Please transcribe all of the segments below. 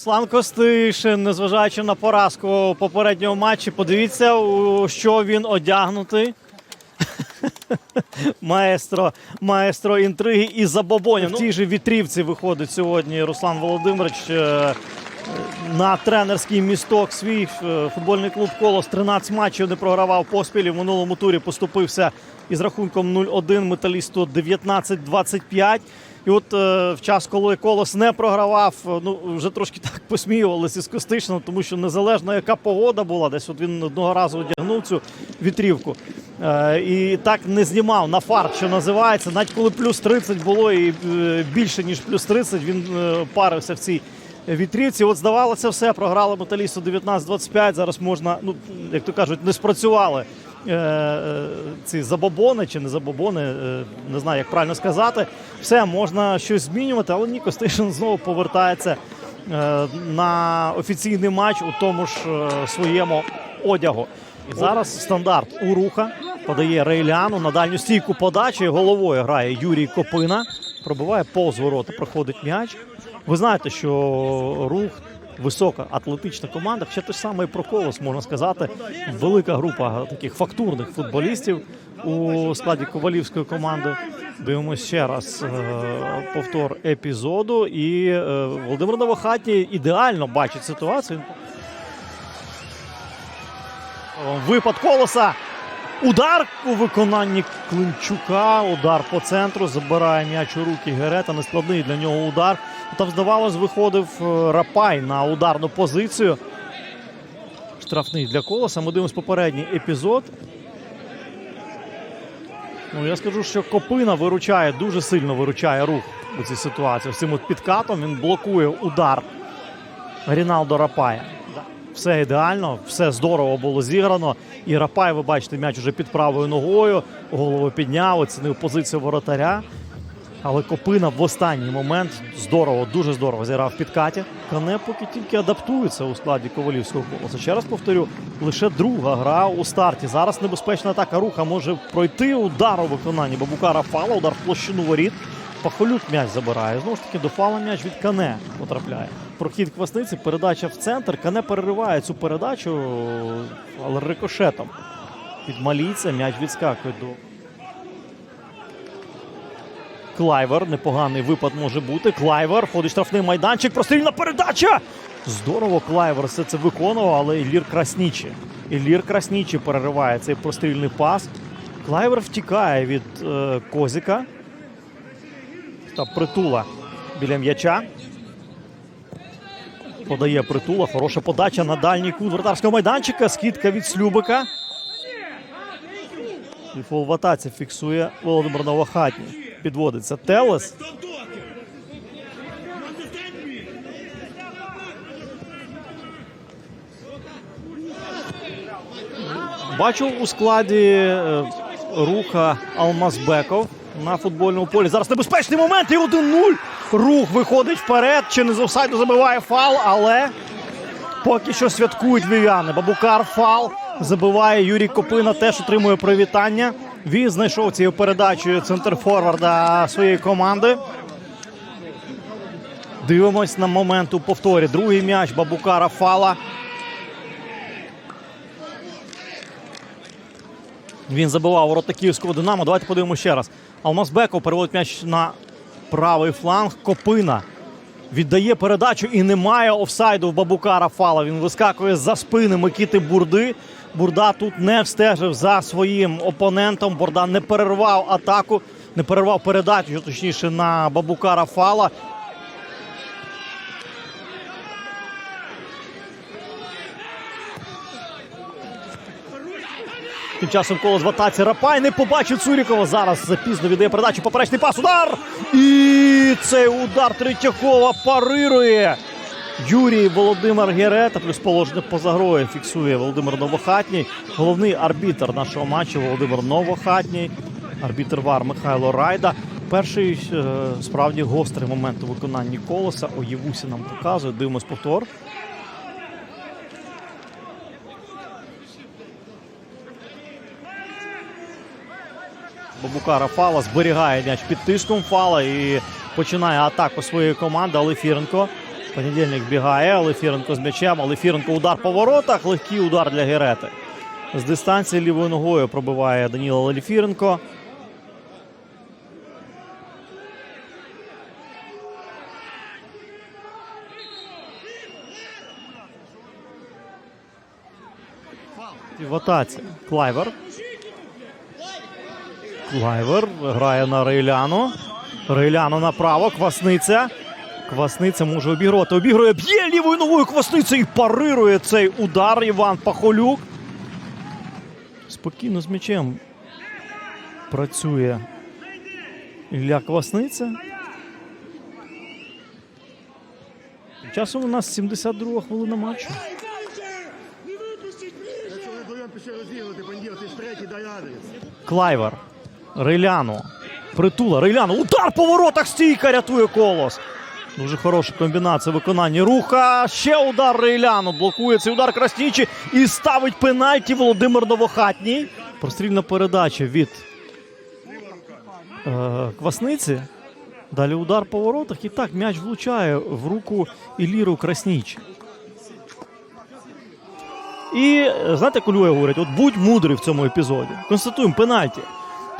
Руслан Костишин, незважаючи на поразку у попередньому матчі, подивіться, у що він одягнутий. маестро, маестро інтриги і забобонів. В тій же вітрівці виходить сьогодні Руслан Володимирович е, на тренерський місток свій футбольний клуб Колос 13 матчів не програвав поспіль. В минулому турі поступився із рахунком 0-1 металісту 19-25. І от е, в час, коли Колос не програвав, е, ну вже трошки так посміювалися із Костишином, тому що незалежно яка погода була, десь от він одного разу одягнув цю вітрівку. Е, і так не знімав на фарт, що називається. Навіть коли плюс 30 було і е, більше, ніж плюс 30, він е, парився в цій вітрівці. От здавалося все, програли металісту 19-25. Зараз можна, ну як то кажуть, не спрацювали ці забобони чи не забобони, е, не знаю, як правильно сказати. Все, можна щось змінювати, але ні, Костишин знову повертається е, на офіційний матч у тому ж е, своєму одягу. І зараз стандарт у руха подає Рейляну на дальню стійку подачі. Головою грає Юрій Копина. Пробиває повз ворота, проходить м'яч. Ви знаєте, що рух висока атлетична команда, хоча те ж саме і про колос можна сказати. Велика група таких фактурних футболістів у складі ковалівської команди. Дивимося ще раз е, повтор епізоду. І е, Володимир Новохатній ідеально бачить ситуацію. Випад колоса. Удар у виконанні Клинчука. Удар по центру. Забирає м'яч у руки Герета. Нескладний для нього удар. Там, здавалось, виходив е, Рапай на ударну позицію. Штрафний для колоса. Ми дивимось попередній епізод. Ну, я скажу, що Копина виручає, дуже сильно виручає рух у цій ситуації. Цим от підкатом він блокує удар Ріналдо Рапая. Все ідеально, все здорово було зіграно. І Рапай, ви бачите, м'яч уже під правою ногою, голову підняв, оцінив позицію воротаря. Але Копина в останній момент здорово, дуже здорово зіграв в підкаті. Кане поки тільки адаптується у складі ковалівського голосу. Ще раз повторю, лише друга гра у старті. Зараз небезпечна атака руха може пройти удар у виконанні Бабукара фала, удар в площину воріт. Пахолюк м'яч забирає. Знову ж таки, до фала м'яч від Кане потрапляє. Прохід квасниці, передача в центр. Кане перериває цю передачу, але рикошетом. Від малійця м'яч відскакує до. Клайвер. Непоганий випад може бути. Клайвер. Ходить штрафний майданчик. Прострільна передача. Здорово, Клайвер все це виконував, але Іллір Краснічі. Іллір Краснічі перериває цей прострільний пас. Клайвер втікає від е, Козіка. Та притула біля м'яча. Подає притула. Хороша подача на дальній кут вратарського майданчика. Скидка від Слюбика. І фол в атаці фіксує Володимир Новохатній. Підводиться Телес. Бачу у складі е, руха Алмазбеков на футбольному полі. Зараз небезпечний момент і 1-0. Рух виходить вперед. Чи не з офсайду забиває фал, але поки що святкують вів'яни. Бабукар фал. Забиває Юрій Копина, теж отримує привітання. Він знайшов цією передачею центр форварда своєї команди. Дивимось на момент у повторі. Другий м'яч Бабукара фала. Він забивав ворота Київського Динамо. Давайте подивимося ще раз. Алмазбеков переводить м'яч на правий фланг. Копина віддає передачу і немає офсайду в Бабукара Фала. Він вискакує за спини Микіти Бурди. Бурда тут не встежив за своїм опонентом. Бурда не перервав атаку, не перервав передачу, точніше, на Бабукара Фала. Тим часом колос в атаці Рапай не побачив Цурікова. Зараз запізно віддає передачу. Поперечний пас. Удар! І цей удар Третьякова парирує. Юрій Володимир Герета, плюс положення поза грою фіксує Володимир Новохатній. Головний арбітр нашого матчу Володимир Новохатній. Арбітр Вар Михайло Райда. Перший е, справді гострий момент у виконанні колоса. Оєвусі нам показує. Дивимось повтор. Бабукара Фала зберігає м'яч під тиском Фала і починає атаку своєї команди. Але Фіренко Понедільник бігає, Алефіренко з м'ячем. Алефіренко удар по воротах. Легкий удар для Герети. З дистанції лівою ногою пробиває Даніло Алефіренко. І в атаці. Клайвер. Клайвер грає на Рейляну. Рейляну направо. Квасниця. Квасниця може обігрувати. Обігрує, б'є лівою ногою Квасниця і парирує цей удар Іван Пахолюк. Спокійно з м'ячем працює Ілля Квасниця. Часом у нас 72 хвилина матчу. Клайвер. Рейляну. Притула. Рейляну. Удар по воротах стійка рятує колос. Дуже хороша комбінація виконання руха. Ще удар Рейляну. Блокує цей удар Краснічі і ставить пенальті Володимир Новохатній. Прострільна передача від е, Квасниці. Далі удар по воротах. І так м'яч влучає в руку Іліру Краснічі. І знаєте, Кулює говорить: от будь мудрий в цьому епізоді. Констатуємо пенальті.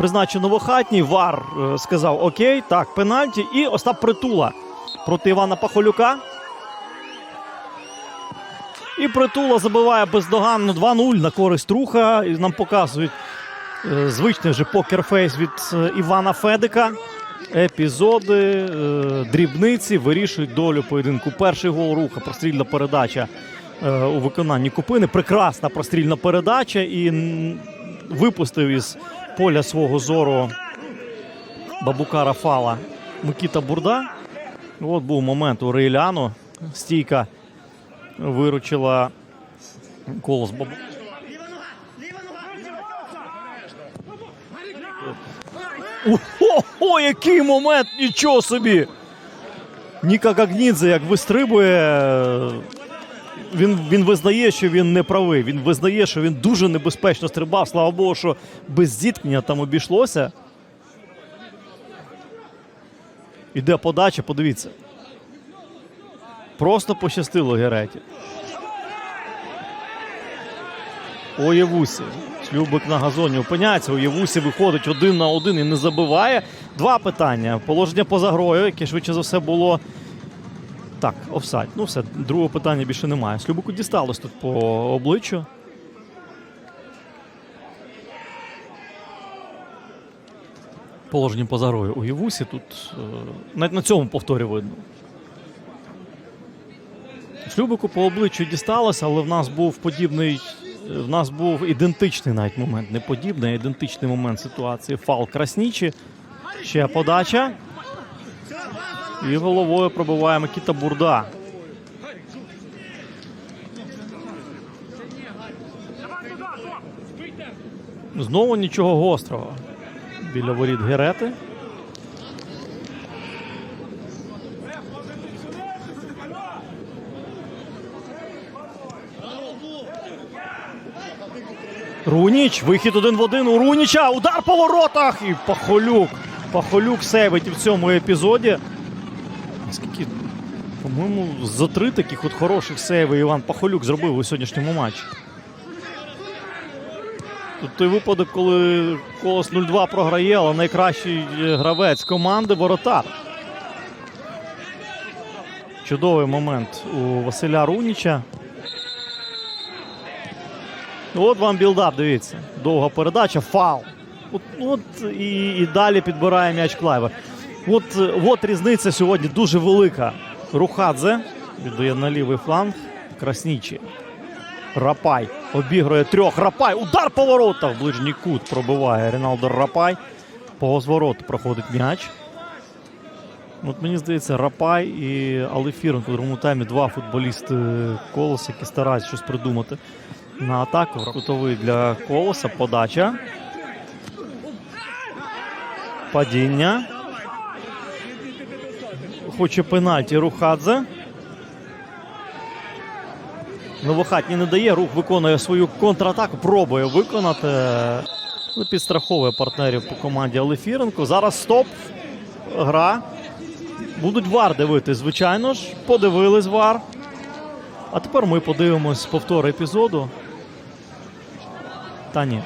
Призначено Новохатній, Вар е, сказав Окей, так, пенальті. І Остап Притула проти Івана Пахолюка. І Притула забиває бездоганно 2-0 на користь руха. І нам показують е, звичний вже покерфейс від е, Івана Федика. Епізоди, дрібниці вирішують долю поєдинку. Перший гол руха, прострільна передача у виконанні Купини. Прекрасна прострільна передача і випустив із поля свого зору Бабука Рафала Микіта Бурда. От був момент у Рейляну. Стійка виручила колос Бабу. Ого, який момент! Нічого собі! Ніка Гагнідзе як вистрибує. Він, він визнає, що він не правий. Він визнає, що він дуже небезпечно стрибав. Слава Богу, що без зіткнення там обійшлося. Іде подача, подивіться. Просто пощастило Гереті. Оєвусі. Шлюбик на газоні опиняється. Оєвусі виходить один на один і не забиває. Два питання. Положення поза грою, яке швидше за все було. Так, офсайд. Ну все, другого питання більше немає. Слюбику дісталось тут по обличчю. Положення поза грою у Євусі тут е, навіть на цьому повторі видно. Шлюбику по обличчю дісталося, але в нас був подібний. В нас був ідентичний навіть момент. Не подібний, а ідентичний момент ситуації. Фал Краснічі. Ще подача. І головою пробиває Микіта Бурда. Знову нічого гострого. Біля воріт Герети. Руніч. Вихід один в один у Руніча. Удар по воротах. І Пахолюк. Пахолюк сейвить в цьому епізоді. Скільки, по-моєму, за три таких от хороших сейви Іван Пахолюк зробив у сьогоднішньому матчі. Тут той випадок, коли Колос 0-2 програє, але найкращий е, гравець команди воротар. Чудовий момент у Василя Руніча. От вам білдап, дивіться. Довга передача, фал. От, от і, і далі підбирає м'яч Клайвер. От, е, от різниця сьогодні дуже велика. Рухадзе віддає на лівий фланг. Краснічі. Рапай обігрує трьох. Рапай. Удар по воротах. Ближній кут пробиває Ріналдо Рапай. По звороту проходить м'яч. От мені здається, Рапай і Алефіренко в другому таймі два футболісти колоса, які стараються щось придумати на атаку. Кутовий для колоса. Подача. Падіння. Хоче пенальті Рухадзе. Новохатній не дає. Рух виконує свою контратаку. Пробує виконати. Підстраховує партнерів по команді Алефіренко. Зараз стоп. Гра. Будуть вар дивитись, звичайно ж. Подивились вар. А тепер ми подивимось повтор епізоду. Та ні.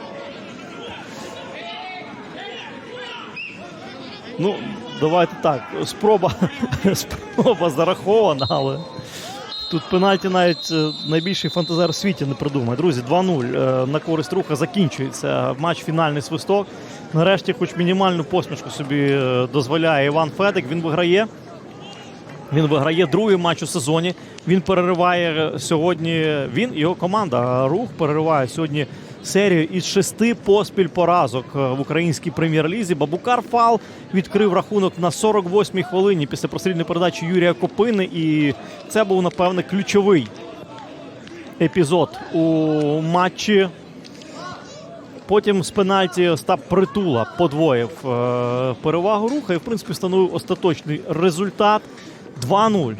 Ну, давайте так. Спроба, спроба зарахована, але тут пенальті навіть е, найбільший фантазер в світі не придумає. Друзі, 2-0 е, на користь руха закінчується. Матч фінальний свисток. Нарешті, хоч мінімальну посмішку собі е, дозволяє Іван Федик. Він виграє. Він виграє другий матч у сезоні. Він перериває сьогодні. Він його команда Рух перериває сьогодні серію із шести поспіль поразок е, в українській прем'єр-лізі. Бабукар Фал відкрив рахунок на 48-й хвилині після прострільної передачі Юрія Копини. І це був, напевне, ключовий епізод у матчі. Потім з пенальті Остап Притула подвоїв е, перевагу руха і, в принципі, встановив остаточний результат 2-0.